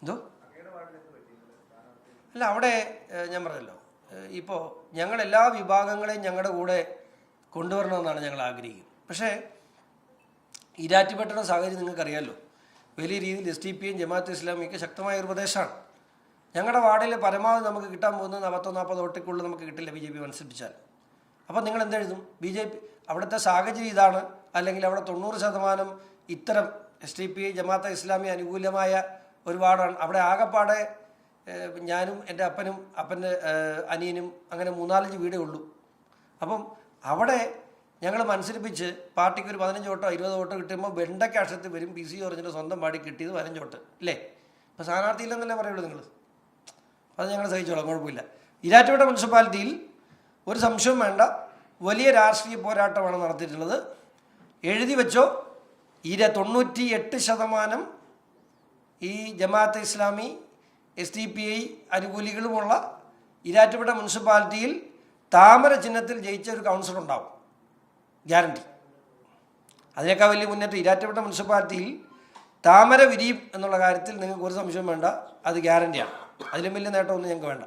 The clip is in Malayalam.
എന്തോ? അല്ല അവിടെ ഞാൻ പറഞ്ഞല്ലോ. ഇപ്പോൾ ഞങ്ങൾ എല്ലാ വിഭാഗങ്ങളെയും ഞങ്ങളുടെ കൂടെ കൊണ്ടുവരണമെന്നാണ് ഞങ്ങൾ ആഗ്രഹിക്കുന്നത്. പക്ഷേ ഇരാറ്റിപ്പെട്ടുള്ള സാഹചര്യം നിങ്ങൾക്കറിയാമല്ലോ വലിയ രീതിയിൽ എസ് ടി പിയും ജമാഅത്ത് ഇസ്ലാമിയൊക്കെ ശക്തമായ ഒരു പ്രദേശമാണ്. ഞങ്ങളുടെ വാർഡിൽ പരമാവധി നമുക്ക് കിട്ടാൻ പോകുന്നത് നാൽപ്പത്തോ നാൽപ്പത് വോട്ടിക്കുള്ളിൽ നമുക്ക് കിട്ടില്ല ബി ജെ പി മത്സരിപ്പിച്ചാൽ. അപ്പോൾ നിങ്ങൾ എന്തെഴുതും ബി ജെ പി അവിടുത്തെ സാഹചര്യം ഇതാണ്. അല്ലെങ്കിൽ അവിടെ തൊണ്ണൂറ് ശതമാനം ഇത്തരം S T P Jamaat Islami അനുകൂലമായ ഒരുപാടാണ്. അവിടെ ആകെപ്പാടെ ഞാനും എന്റെ അപ്പനും അപ്പന്റെ അനിയനും അങ്ങനെ മൂന്നാലഞ്ച് വീടേ ഉള്ളൂ. അപ്പം അവിടെ ഞങ്ങൾ മത്സരിപ്പിച്ച് പാർട്ടിക്ക് ഒരു പതിനഞ്ച് വോട്ടോ ഇരുപത് വോട്ടോ കിട്ടുമ്പോൾ വെണ്ടയ്ക്ക് അക്ഷരത്തിൽ വരും പി സി ഓറഞ്ചിന്റെ സ്വന്തം പാടി കിട്ടിയത് പതിനഞ്ച് വോട്ട്. അല്ലേ ഇപ്പോൾ സ്ഥാനാർത്ഥി ഇല്ലെന്നല്ലേ പറയുള്ളൂ നിങ്ങൾ. അത് ഞങ്ങൾ സഹിച്ചോളാം കുഴപ്പമില്ല. ഇരാറ്റുപേട്ട മുനിസിപ്പാലിറ്റിയിൽ ഒരു സംശയവും വേണ്ട. വലിയ രാഷ്ട്രീയ പോരാട്ടമാണ് നടത്തിയിട്ടുള്ളത്. എഴുതി വെച്ചോ ഇര തൊണ്ണൂറ്റി എട്ട് ശതമാനം ഈ Jamaat Islami S D P I അനുകൂലികളുമുള്ള Irattupuzha മുനിസിപ്പാലിറ്റിയിൽ താമര ചിഹ്നത്തിൽ ജയിച്ച ഒരു കൗൺസിലർ ഉണ്ടാവും. ഗ്യാരണ്ടി അതിനേക്കാൾ വലിയ മുന്നേറ്റം ഇരാറ്റുപുഴ മുനിസിപ്പാലിറ്റിയിൽ താമര വിരിയും എന്നുള്ള കാര്യത്തിൽ നിങ്ങൾക്ക് ഒരു സംശയം വേണ്ട. അത് ഗ്യാരണ്ടിയാണ് അതിലും വലിയ നേട്ടമൊന്നും ഞങ്ങൾക്ക് വേണ്ട.